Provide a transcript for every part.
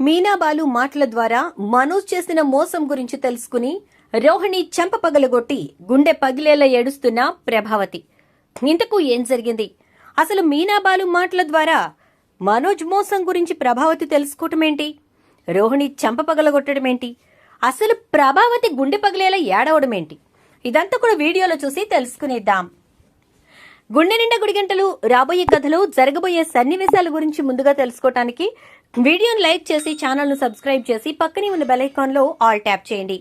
మీనాబాలు మాటల ద్వారా మనోజ్ చేసిన మోసం గురించి తెలుసుకుని రోహిణి చెంప పగలగొట్టి గుండె పగిలేలా ఏడుస్తున్న ప్రభావతి. ఇంతకు ఏం జరిగింది? అసలు మీనాబాలు మాటల ద్వారా మనోజ్ మోసం గురించి ప్రభావతి తెలుసుకోవటమేంటి? రోహిణి చెంప పగలగొట్టడమేంటి? అసలు ప్రభావతి గుండె పగిలేలా ఏడవడమేంటి? ఇదంతా కూడా వీడియోలో చూసి తెలుసుకునేద్దాం. గుండె నిండా గుడిగంటలు రాబోయే కథలు జరగబోయే సన్నివేశాల గురించి ముందుగా తెలుసుకోవటానికి వీడియోను లైక్ చేసి ఛానల్ను సబ్స్క్రైబ్ చేసి పక్కనే ఉన్న బెల్ ఐకాన్లో ఆల్ ట్యాప్ చేయండి.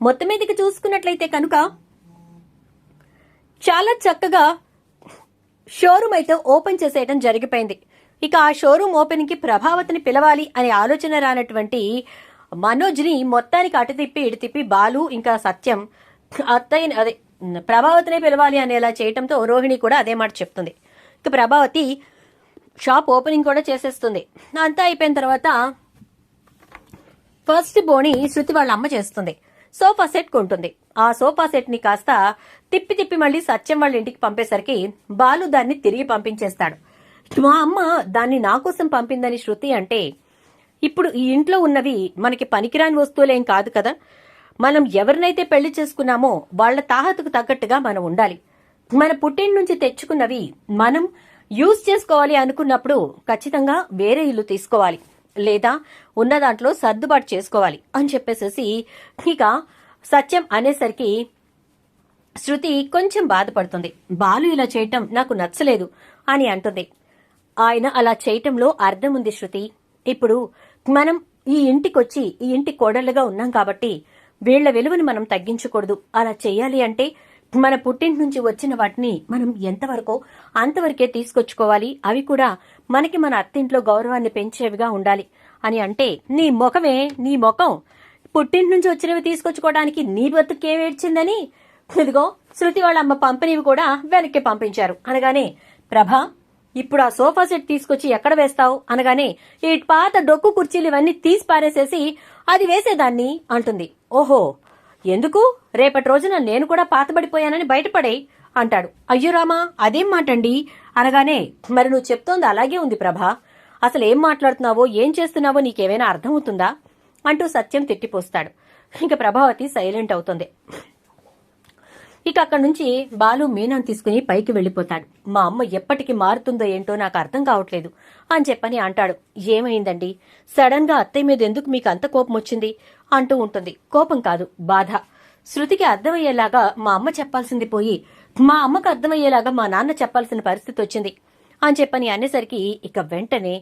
మొత్తం మీదకి చూసుకున్నట్లయితే కనుక చాలా చక్కగా షోరూమ్ అయితే ఓపెన్ చేసేయడం జరిగిపోయింది. ఇక ఆ షోరూమ్ ఓపెనింగ్కి ప్రభావతిని పిలవాలి అనే ఆలోచన రానటువంటి మనోజ్ని మొత్తానికి అటు తిప్పి ఇటు తిప్పి బాలు ఇంకా సత్యం అత్తయ్య అదే ప్రభావతినే పిలవాలి అనేలా చేయటంతో రోహిణి కూడా అదే మాట చెప్తుంది. ఇక ప్రభావతి షాప్ ఓపెనింగ్ కూడా చేసేస్తుంది. అంతా అయిపోయిన తర్వాత ఫస్ట్ బోని శృతి వాళ్ళ అమ్మ చేస్తుంది. సోఫా సెట్ కొంటుంది. ఆ సోఫా సెట్ని కాస్త తిప్పి తిప్పి మళ్ళీ సత్యం వాళ్ళ ఇంటికి పంపేసరికి బాలు దాన్ని తిరిగి పంపించేస్తాడు. మా అమ్మ దాన్ని నా కోసం పంపిందని శృతి అంటే ఇప్పుడు ఈ ఇంట్లో ఉన్నవి మనకి పనికిరాని వస్తువులేం కాదు కదా. మనం ఎవరినైతే పెళ్ళి చేసుకున్నామో వాళ్ళ తాహతకు తగ్గట్టుగా మనం ఉండాలి. మన పుట్టింటి నుంచి తెచ్చుకున్నవి మనం యూజ్ చేసుకోవాలి అనుకున్నప్పుడు ఖచ్చితంగా వేరే ఇల్లు తీసుకోవాలి. లేదా ఉన్న దాంట్లో సర్దుబాటు చేసుకోవాలి అని చెప్పేసేసి ఇక సత్యం అనేసరికి శృతి కొంచెం బాధపడుతుంది. బాలు ఇలా చేయటం నాకు నచ్చలేదు అని అంటుంది. ఆయన అలా చేయటంలో అర్థం ఉంది శృతి. ఇప్పుడు మనం ఈ ఇంటికొచ్చి ఈ ఇంటి కోడళ్ళుగా ఉన్నాం కాబట్టి వీళ్ళ విలువని మనం తగ్గించకూడదు. అలా చేయాలి అంటే మన పుట్టింటి నుంచి వచ్చిన వాటిని మనం ఎంతవరకో అంతవరకే తీసుకొచ్చుకోవాలి. అవి కూడా మనకి మన అత్తింట్లో గౌరవాన్ని పెంచేవిగా ఉండాలి. అని అంటే నీ ముఖమే నీ ముఖం పుట్టింటి నుంచి వచ్చినవి తీసుకొచ్చుకోవడానికి నీ బతుకేమేడ్చిందని ఇదిగో శృతి వాళ్ళ అమ్మ పంపినవి కూడా వెనక్కి పంపించారు. అనగానే ప్రభా ఇప్పుడు ఆ సోఫా సెట్ తీసుకొచ్చి ఎక్కడ వేస్తావు? అనగానే ఈ పాత డొక్కు కుర్చీలు ఇవన్నీ తీసి పారేసేసి అది వేసేదాన్ని అంటుంది. ఓహో ఎందుకు? రేపటి రోజున నేను కూడా పాతబడిపోయానని బయటపడే అంటాడు. అయ్యో రామా అదేం మాటండి? అనగానే మరి నువ్వు చెప్తోంది అలాగే ఉంది ప్రభా. అసలు ఏం మాట్లాడుతున్నావో ఏం చేస్తున్నావో నీకేమైనా అర్థమవుతుందా? అంటూ సత్యం తిట్టిపోస్తాడు. ఇంక ప్రభావతి సైలెంట్ అవుతుంది. ఇక అక్కడి నుంచి బాలు మీనాను తీసుకుని పైకి వెళ్ళిపోతాడు మా అమ్మ ఎప్పటికి మారుతుందో ఏంటో నాకు అర్థం కావట్లేదు అని చెప్పని అంటాడు. ఏమైందండి? సడన్గా అత్తయ్య మీద ఎందుకు మీకు అంత కోపం వచ్చింది? అంటూ ఉంటుంది. కోపం కాదు బాధ. శృతికి అర్థమయ్యేలాగా మా అమ్మ చెప్పాల్సింది పోయి మా అమ్మకు అర్థమయ్యేలాగా మా నాన్న చెప్పాల్సిన పరిస్థితి వచ్చింది అని చెప్పని అనేసరికి ఇక వెంటనే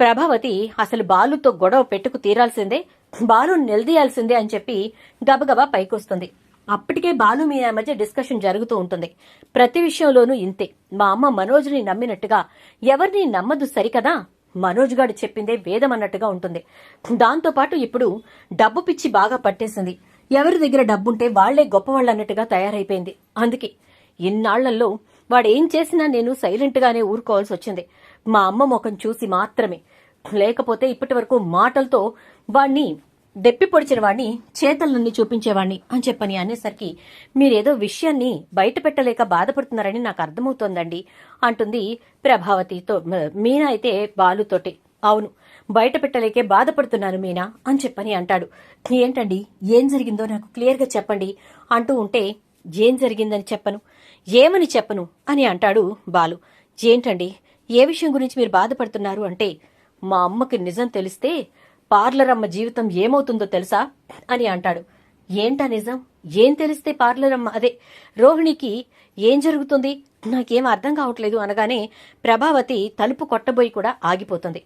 ప్రభావతి అసలు బాలుతో గొడవ పెట్టుకు తీరాల్సిందే బాలు నిలదీయాల్సిందే అని చెప్పి గబగబా పైకొస్తుంది. అప్పటికే బాలు మీ మధ్య డిస్కషన్ జరుగుతూ ఉంటుంది. ప్రతి విషయంలోనూ ఇంతే. మా అమ్మ మనోజ్ని నమ్మినట్టుగా ఎవరిని నమ్మదు సరికదా? మనోజ్ గారు చెప్పిందే వేదం అన్నట్టుగా ఉంటుంది. దాంతో పాటు ఇప్పుడు డబ్బు పిచ్చి బాగా పట్టేసింది. ఎవరి దగ్గర డబ్బుంటే వాళ్ళే గొప్పవాళ్ళు అన్నట్టుగా తయారైపోయింది. అందుకే ఇన్నాళ్ళలో వాడేం చేసినా నేను సైలెంట్గానే ఊరుకోవాల్సి వచ్చింది. మా అమ్మ ముఖం చూసి మాత్రమే. లేకపోతే ఇప్పటి వరకు మాటలతో వాణ్ణి దెప్పి పొడిచిన వాణ్ణి నుండి చూపించేవాణ్ణి అని చెప్పని అనేసరికి మీరేదో విషయాన్ని బయట పెట్టలేక బాధపడుతున్నారని నాకు అర్థమవుతోందండి అంటుంది ప్రభావతితో. మీనా అయితే బాలుతోటి అవును బయట పెట్టలేకే బాధపడుతున్నాను మీనా అని చెప్పని అంటాడు. ఏంటండి ఏం జరిగిందో నాకు క్లియర్గా చెప్పండి అంటూ ఉంటే ఏం జరిగిందని చెప్పను ఏమని చెప్పను అని అంటాడు బాలు. ఏంటండి ఏ విషయం గురించి మీరు బాధపడుతున్నారు? అంటే మా అమ్మకి నిజం తెలిస్తే పార్లర్ అమ్మ జీవితం ఏమవుతుందో తెలుసా? అని అంటాడు. ఏంటా నిజం? ఏం తెలిస్తే పార్లర్ అమ్మ? అదే రోహిణికి ఏం జరుగుతుంది? నాకేం అర్థం కావట్లేదు అనగానే ప్రభావతి తలుపు కొట్టబోయి కూడా ఆగిపోతుంది.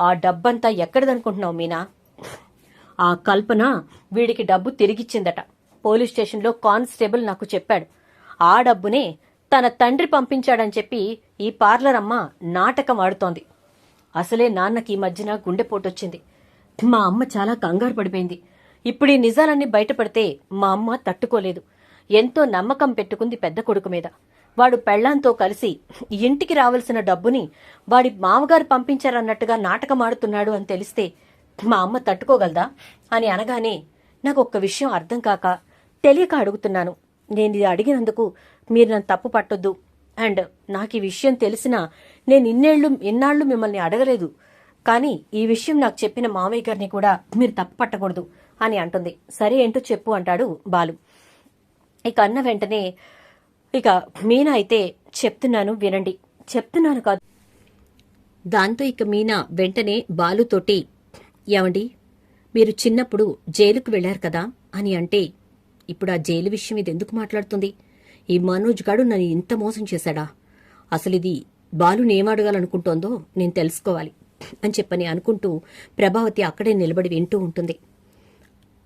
ఆ డబ్బంతా ఎక్కడిదనుకుంటున్నావు మీనా? ఆ కల్పన వీడికి డబ్బు తిరిగిచ్చిందట. పోలీస్ స్టేషన్లో కానిస్టేబుల్ నాకు చెప్పాడు. ఆ డబ్బునే తన తండ్రి పంపించాడని చెప్పి ఈ పార్లర్ అమ్మ నాటకం ఆడుతోంది. అసలే నాన్నకి ఈ మధ్యన గుండెపోటొచ్చింది. మా అమ్మ చాలా కంగారు పడిపోయింది. ఇప్పుడు ఈ నిజాలన్నీ బయటపడితే మా అమ్మ తట్టుకోలేదు. ఎంతో నమ్మకం పెట్టుకుంది పెద్ద కొడుకు మీద. వాడు పెళ్ళాంతో కలిసి ఇంటికి రావాల్సిన డబ్బుని వాడి మామగారు పంపించారన్నట్టుగా నాటకం ఆడుతున్నాడు అని తెలిస్తే మా అమ్మ తట్టుకోగలదా? అని అనగానే నాకు ఒక్క విషయం అర్థం కాక తెలియక అడుగుతున్నాను. నేను ఇది అడిగినందుకు మీరు నన్ను తప్పు పట్టొద్దు. అండ్ నాకు ఈ విషయం తెలిసినా నేను ఇన్నేళ్ళు ఇన్నాళ్ళు మిమ్మల్ని అడగలేదు. కానీ ఈ విషయం నాకు చెప్పిన మామయ్య గారిని కూడా మీరు తప్పపట్టకూడదు అని అంటుంది. సరే ఏంటో చెప్పు అంటాడు బాలు. ఇక అన్న వెంటనే ఇక మీనా అయితే చెప్తున్నాను వినండి. చెప్తున్నాను కాదు. దాంతో ఇక మీనా వెంటనే బాలుతోటి ఏమండి? మీరు చిన్నప్పుడు జైలుకు వెళ్ళారు కదా అని అంటే ఇప్పుడు ఆ జైలు విషయం ఇది ఎందుకు మాట్లాడుతుంది? ఈ మనోజ్ గాడు నన్ను ఇంత మోసం చేశాడా? అసలు ఇది బాలు ఏం నేను తెలుసుకోవాలి. అని చెప్పని అనుకుంటూ ప్రభావతి అక్కడే నిలబడి వింటూ ఉంటుంది.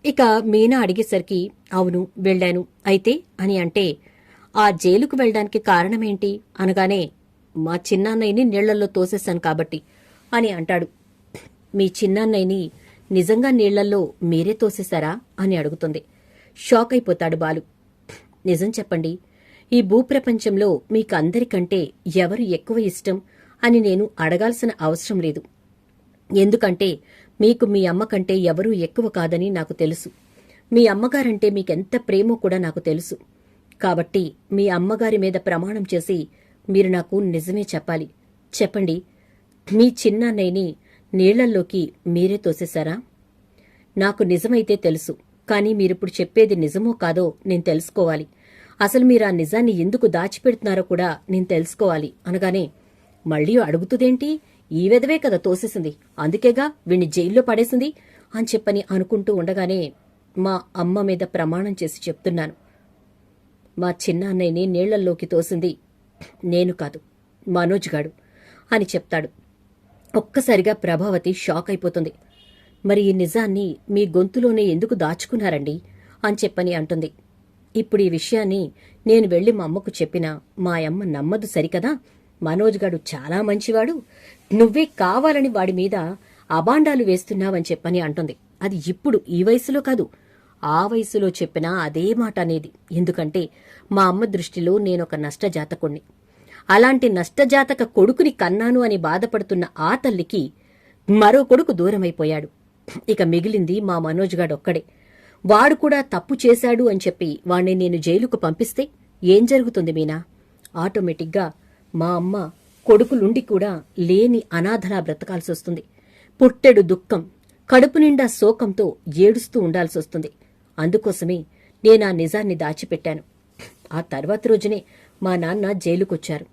ఇక మీనా అడిగేసరికి అవును వెళ్ళాను. అయితే అని అంటే ఆ జైలుకు వెళ్ళడానికి కారణమేంటి? అనగానే మా చిన్నాన్నయ్యని నీళ్ళల్లో తోసేశాను కాబట్టి అని అంటాడు. మీ చిన్నాన్నయ్యని నిజంగా నీళ్ళల్లో మీరే తోసేశారా? అని అడుగుతుంది. షాక్ అయిపోతాడు బాలు. నిజం చెప్పండి. ఈ భూప్రపంచంలో మీకందరికంటే ఎవరు ఎక్కువ ఇష్టం? అని నేను అడగాల్సిన అవసరం లేదు. ఎందుకంటే మీకు మీ అమ్మ కంటే ఎవరూ ఎక్కువ కాదని నాకు తెలుసు. మీ అమ్మగారంటే మీకెంత ప్రేమో కూడా నాకు తెలుసు. కాబట్టి మీ అమ్మగారి మీద ప్రమాణం చేసి మీరు నాకు నిజమే చెప్పాలి. చెప్పండి మీ చిన్నాన్నయ్యని నీళ్ళల్లోకి మీరే తోసేశారా? నాకు నిజమైతే తెలుసు కానీ మీరిప్పుడు చెప్పేది నిజమో కాదో నేను తెలుసుకోవాలి. అసలు మీరు ఆ నిజాన్ని ఎందుకు దాచిపెడుతున్నారో కూడా నేను తెలుసుకోవాలి. అనగానే మళ్ళీ అడుగుతుదేంటి? ఈ విధవే కదా తోసేసింది. అందుకేగా వీణ్ణి జైల్లో పడేసింది అని చెప్పని అనుకుంటూ ఉండగానే మా అమ్మ మీద ప్రమాణం చేసి చెప్తున్నాను. మా చిన్నాన్నయ్యని నీళ్ళల్లోకి తోసింది నేను కాదు మనోజ్ గాడు అని చెప్తాడు. ఒక్కసారిగా ప్రభావతి షాక్ అయిపోతుంది. మరి ఈ నిజాన్ని మీ గొంతులోనే ఎందుకు దాచుకున్నారండి? అని చెప్పని అంటుంది. ఇప్పుడు ఈ విషయాన్ని నేను వెళ్ళి మా అమ్మకు చెప్పినా మా అమ్మ నమ్మదు సరికదా? మనోజ్ గాడు చాలా మంచివాడు. నువ్వే కావాలని వాడి మీద అబాండాలు వేస్తున్నావని చెప్పని అంటుంది. అది ఇప్పుడు ఈ వయసులో కాదు. ఆ వయసులో చెప్పినా అదే మాట అనేది. ఎందుకంటే మా అమ్మ దృష్టిలో నేనొక నష్టజాతకుణ్ణి. అలాంటి నష్టజాతక కొడుకుని కన్నాను అని బాధపడుతున్న ఆ తల్లికి మరో కొడుకు దూరమైపోయాడు. ఇక మిగిలింది మా మనోజ్ గాడొక్కడే వాడు కూడా తప్పు చేశాడు అని చెప్పి వాణ్ణి నేను జైలుకు పంపిస్తే ఏం జరుగుతుంది మీనా? ఆటోమేటిక్గా మా అమ్మ కొడుకులుండి కూడా లేని అనాథలా బ్రతకాల్సొస్తుంది. పుట్టెడు దుఃఖం కడుపు నిండా శోకంతో ఏడుస్తూ ఉండాల్సొస్తుంది. అందుకోసమే నేనా నిజాన్ని దాచిపెట్టాను. ఆ తర్వాత రోజునే మా నాన్న జైలుకొచ్చారు.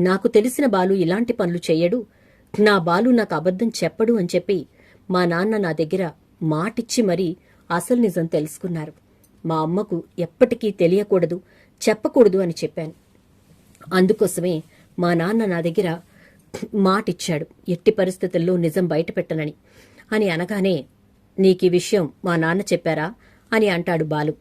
నాకు తెలిసిన బాలు ఇలాంటి పనులు చెయ్యడు. నా బాలు నాకు అబద్ధం చెప్పడు అని చెప్పి మా నాన్న నా దగ్గర మాటిచ్చి మరీ అసలు నిజం తెలుసుకున్నారు. మా అమ్మకు ఎప్పటికీ తెలియకూడదు చెప్పకూడదు అని చెప్పాను. అందుకోసమే మా నాన్న నా దగ్గర మాటిచ్చాడు. ఎట్టి పరిస్థితుల్లో నిజం బయటపెట్టనని. అని అనగానే నీకు ఈ విషయం మా నాన్న చెప్పారా? అని అంటాడు బాలు.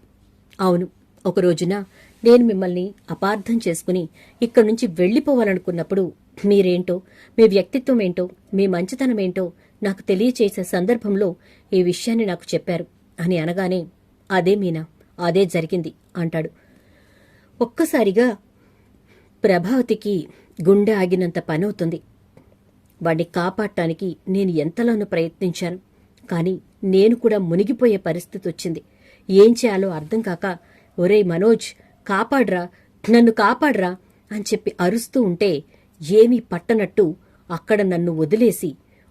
అవును. ఒక రోజున నేను మిమ్మల్ని అపార్థం చేసుకుని ఇక్కడి నుంచి వెళ్ళిపోవాలనుకున్నప్పుడు మీరేంటో మీ వ్యక్తిత్వం ఏంటో మీ మంచితనమేంటో నాకు తెలియచేసే సందర్భంలో ఈ విషయాన్ని నాకు చెప్పారు. అని అనగానే అదే మీనా అదే జరిగింది అంటాడు. ఒక్కసారిగా ప్రభావతికి గుండె ఆగినంత పనవుతుంది. వాణ్ణి కాపాడటానికి నేను ఎంతలోనూ ప్రయత్నించాను. కానీ నేను కూడా మునిగిపోయే పరిస్థితి వచ్చింది ఏం చేయాలో అర్థం కాక ఒరేయ్ మనోజ్ కాపాడ్రా నన్ను కాపాడ్రా అని చెప్పి అరుస్తూ ఉంటే ఏమీ పట్టనట్టు అక్కడ నన్ను వదిలేసి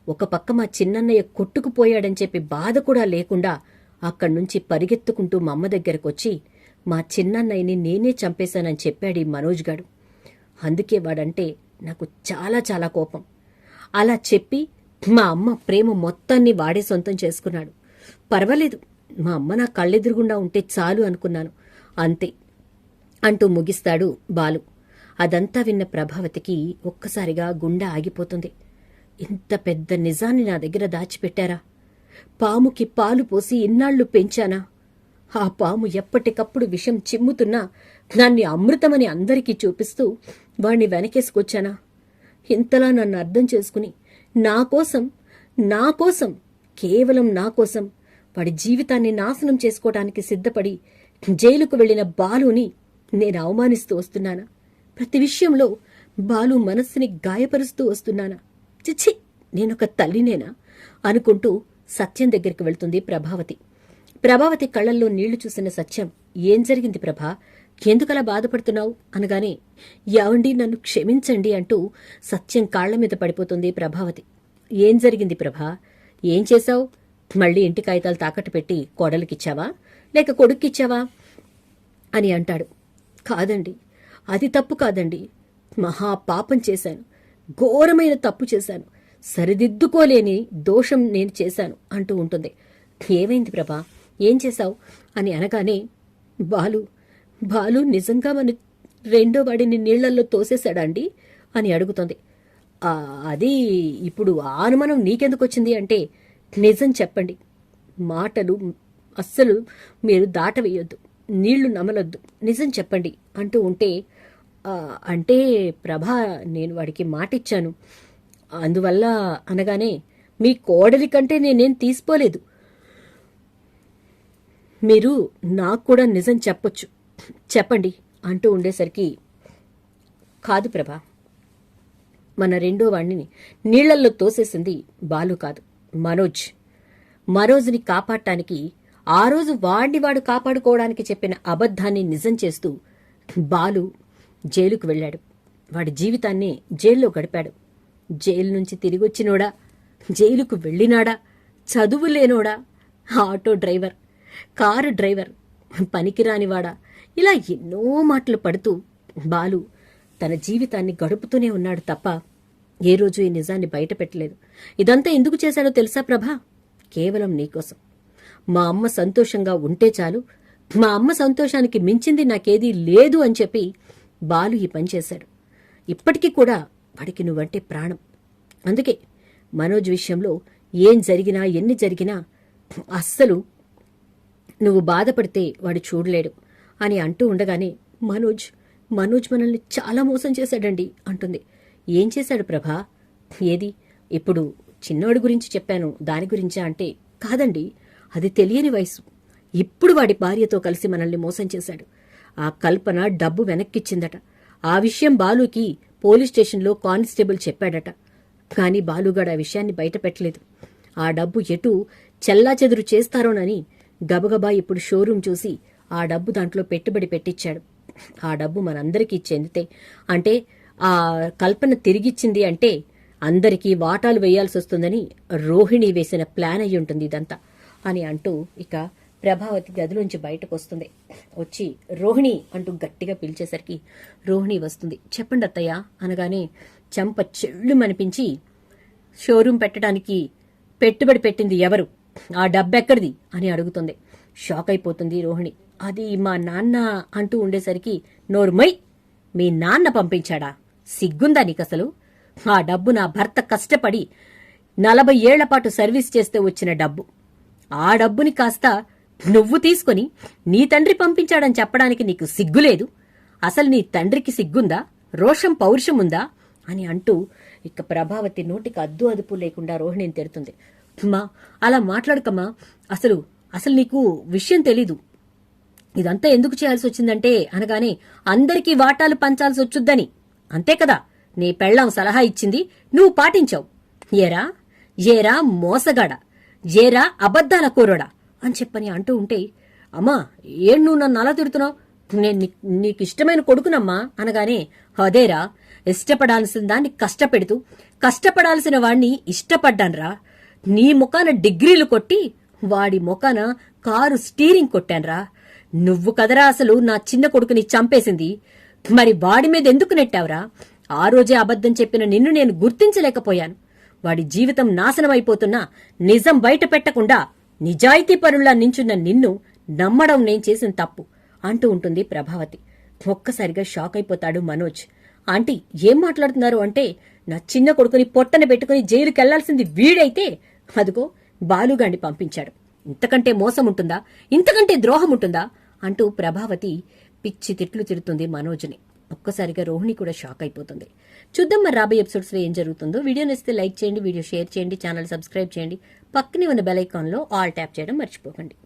ఒక పక్క మా చిన్నన్నయ్య కొట్టుకుపోయాడని చెప్పి బాధ కూడా లేకుండా అక్కడి నుంచి పరిగెత్తుకుంటూ మా అమ్మ దగ్గరకొచ్చి మా చిన్నన్నయ్యని నేనే చంపేశానని చెప్పాడు ఈ మనోజ్ గాడు. అందుకే వాడంటే నాకు చాలా చాలా కోపం. అలా చెప్పి మా అమ్మ ప్రేమ మొత్తాన్ని వాడే సొంతం చేసుకున్నాడు. పర్వాలేదు మా అమ్మ నా కళ్ళెదురుగుండా ఉంటే చాలు అనుకున్నాను. అంతే అంటూ ముగిస్తాడు బాలు. అదంతా విన్న ప్రభావతికి ఒక్కసారిగా గుండె ఆగిపోతుంది. ఇంత పెద్ద నిజాన్ని నా దగ్గర దాచిపెట్టారా? పాముకి పాలు పోసి ఇన్నాళ్ళు పెంచానా? ఆ పాము ఎప్పటికప్పుడు విషం చిమ్ముతున్నా దాన్ని అమృతమని అందరికీ చూపిస్తూ వాణ్ణి వెనకేసుకొచ్చానా? ఇంతలా నన్ను అర్థం చేసుకుని నా కోసం నా కోసం కేవలం నా కోసం వాడి జీవితాన్ని నాశనం చేసుకోవడానికి సిద్ధపడి జైలుకు వెళ్ళిన బాలుని నేను అవమానిస్తూ వస్తున్నానా? ప్రతి విషయంలో బాలు మనస్సుని గాయపరుస్తూ వస్తున్నానా? చిచ్చి నేనొక తల్లినేనా? అనుకుంటూ సత్యం దగ్గరికి వెళ్తుంది ప్రభావతి. ప్రభావతి కళ్ళల్లో నీళ్ళు చూసిన సత్యం ఏం జరిగింది ప్రభా? ఎందుకలా బాధపడుతున్నావు? అనగానే యావండి నన్ను క్షమించండి అంటూ సత్యం కాళ్ళ మీద పడిపోతుంది ప్రభావతి. ఏం జరిగింది ప్రభా? ఏం చేశావు? మళ్ళీ ఇంటి కాగితాలు తాకట్టు పెట్టి కోడలికిచ్చావా? లేక కొడుక్కిచ్చావా? అని అంటాడు. కాదండి అది తప్పు కాదండి. మహా పాపం చేశాను. ఘోరమైన తప్పు చేశాను. సరిదిద్దుకోలేని దోషం నేను చేశాను అంటూ ఉంటుంది. ఏమైంది ప్రభా? ఏం చేశావు? అని అనగానే బాలు బాలు నిజంగా మన రెండో వాడిని నీళ్ళల్లో తోసేశాడండి అని అడుగుతోంది. అది ఇప్పుడు ఆ అనుమానం నీకెందుకు వచ్చింది అంటే నిజం చెప్పండి. మాటలు అస్సలు మీరు దాటవేయొద్దు. నీళ్ళు నమలొద్దు. నిజం చెప్పండి అంటూ ఉంటే అంటే ప్రభా నేను వాడికి మాట ఇచ్చాను అందువల్ల అనగానే మీ కోడలి కంటే నేనేం తీసుకోలేదు. మీరు నాకు కూడా నిజం చెప్పొచ్చు. చెప్పండి అంటూ ఉండేసరికి కాదు ప్రభా మన రెండో వాణ్ణిని నీళ్ళల్లో తోసేసింది బాలు కాదు మనోజ్. మనోజ్ని కాపాడటానికి ఆ రోజు వాడిని వాడు కాపాడుకోవడానికి చెప్పిన అబద్ధాన్ని నిజం చేస్తూ బాలు జైలుకు వెళ్ళాడు. వాడి జీవితాన్ని జైల్లో గడిపాడు. జైలు నుంచి తిరిగొచ్చినోడా? జైలుకు వెళ్ళినాడా? చదువు లేనోడా? ఆటో డ్రైవర్ కారు డ్రైవర్ పనికిరానివాడా? ఇలా ఎన్నో మాటలు పడుతూ బాలు తన జీవితాన్ని గడుపుతూనే ఉన్నాడు తప్ప ఏ రోజు ఈ నిజాన్ని బయట పెట్టలేదు. ఇదంతా ఎందుకు చేశాడో తెలుసా ప్రభా? కేవలం నీకోసం మా అమ్మ సంతోషంగా ఉంటే చాలు. మా అమ్మ సంతోషానికి మించింది నాకేదీ లేదు అని చెప్పి బాలు ఈ పని చేశాడు. ఇప్పటికీ కూడా వాడికి నువ్వంటే ప్రాణం. అందుకే మనోజ్ విషయంలో ఏం జరిగినా ఎన్ని జరిగినా అస్సలు నువ్వు బాధపడితే వాడు చూడలేడు. అని అంటూ ఉండగానే మనోజ్ మనోజ్ మనల్ని చాలా మోసం చేశాడండి అంటుంది. ఏం చేశాడు ప్రభా? ఏది? ఇప్పుడు చిన్నోడి గురించి చెప్పాను దాని గురించా అంటే కాదండి అది తెలియని వయసు. ఇప్పుడు వాడి భార్యతో కలిసి మనల్ని మోసం చేశాడు. ఆ కల్పన డబ్బు వెనక్కిచ్చిందట. ఆ విషయం బాలుకి పోలీస్ స్టేషన్లో కానిస్టేబుల్ చెప్పాడట. కానీ బాలుగాడు ఆ విషయాన్ని బయటపెట్టలేదు. ఆ డబ్బు ఎటు చెల్లాచెదురు చేస్తారోనని గబగబా ఇప్పుడు షోరూం చూసి ఆ డబ్బు దాంట్లో పెట్టుబడి పెట్టించాడు ఆ డబ్బు మనందరికీ చెందితే అంటే ఆ కల్పన తిరిగిచ్చింది అంటే అందరికీ వాటాలు వేయాల్సి వస్తుందని రోహిణి వేసిన ప్లాన్ అయి ఉంటుంది ఇదంతా అని అంటూ ఇక ప్రభావతి గదిలోంచి బయటకు వస్తుంది. వచ్చి రోహిణి అంటూ గట్టిగా పిలిచేసరికి రోహిణి వస్తుంది. చెప్పండి అత్తయ్య అనగానే చెంప చెళ్ళు మనిపించి షోరూం పెట్టడానికి పెట్టుబడి పెట్టింది ఎవరు? ఆ డబ్బెక్కడిది? అని అడుగుతుంది. షాక్ అయిపోతుంది రోహిణి. అది మా నాన్న అంటూ ఉండేసరికి నోరుమై మీ నాన్న పంపించాడా? సిగ్గుందా నీకసలు? ఆ డబ్బు నా భర్త కష్టపడి నలభై ఏళ్ళపాటు సర్వీస్ చేస్తే వచ్చిన డబ్బు. ఆ డబ్బుని కాస్త నువ్వు తీసుకొని నీ తండ్రి పంపించాడని చెప్పడానికి నీకు సిగ్గులేదు? అసలు నీ తండ్రికి సిగ్గుందా? రోషం పౌరుషం ఉందా? అని అంటూ ఇక ప్రభావతి నోటికి అద్దు అదుపు లేకుండా రోహిణిని తెరుతుంది. అమ్మా అలా మాట్లాడకమ్మా. అసలు అసలు నీకు విషయం తెలీదు. ఇదంతా ఎందుకు చేయాల్సి వచ్చిందంటే అనగానే అందరికీ వాటాలు పంచాల్సి వచ్చుద్దని అంతే కదా నీ పెళ్ళాం సలహా ఇచ్చింది నువ్వు పాటించావు. ఏరా ఏరా మోసగాడ ఏరా అబద్ధాల కూరడా అని చెప్పని అంటూ ఉంటే అమ్మా ఏం నువ్వు నన్ను అలా తిడుతున్నావు? నేను నీకు ఇష్టమైన కొడుకునమ్మా అనగానే అదేరా ఇష్టపడాల్సిన దాన్ని కష్టపెడుతూ కష్టపడాల్సిన వాణ్ణి ఇష్టపడ్డాన్రా. నీ ముఖాన డిగ్రీలు కొట్టి వాడి ముఖాన కారు స్టీరింగ్ కొట్టాన్రా. నువ్వు కదరా అసలు నా చిన్న కొడుకుని చంపేసింది. మరి వాడి మీద ఎందుకు నెట్టావురా? ఆ రోజే అబద్ధం చెప్పిన నిన్ను నేను గుర్తించలేకపోయాను. వాడి జీవితం నాశనమైపోతున్నా నిజం బయట పెట్టకుండా నిజాయితీ పరుల్లా నించున్న నిన్ను నమ్మడం నేను చేసిన తప్పు అంటూ ఉంటుంది ప్రభావతి. ఒక్కసారిగా షాక్ అయిపోతాడు మనోజ్. ఆంటీ ఏం మాట్లాడుతున్నారు అంటే నా చిన్న కొడుకుని పొట్టన పెట్టుకుని జైలుకెళ్ళాల్సింది వీడైతే అదిగో బాలుగాండి పంపించాడు. ఇంతకంటే మోసం ఉంటుందా ఇంతకంటే ద్రోహం ఉంటుందా అంటూ ప్రభావతి పిచ్చి తిట్లు తిడుతుంది మనోజ్ని. ఒక్కసారిగా రోహిణి కూడా షాక్ అయిపోతుంది. చూద్దాం మరి రాబోయే ఎపిసోడ్స్లో ఏం జరుగుతుందో. వీడియో నచ్చితే లైక్ చేయండి వీడియో షేర్ చేయండి ఛానల్ సబ్స్క్రైబ్ చేయండి. పక్కనే ఉన్న బెల్ ఐకాన్లో ఆల్ ట్యాప్ చేయడం మర్చిపోకండి.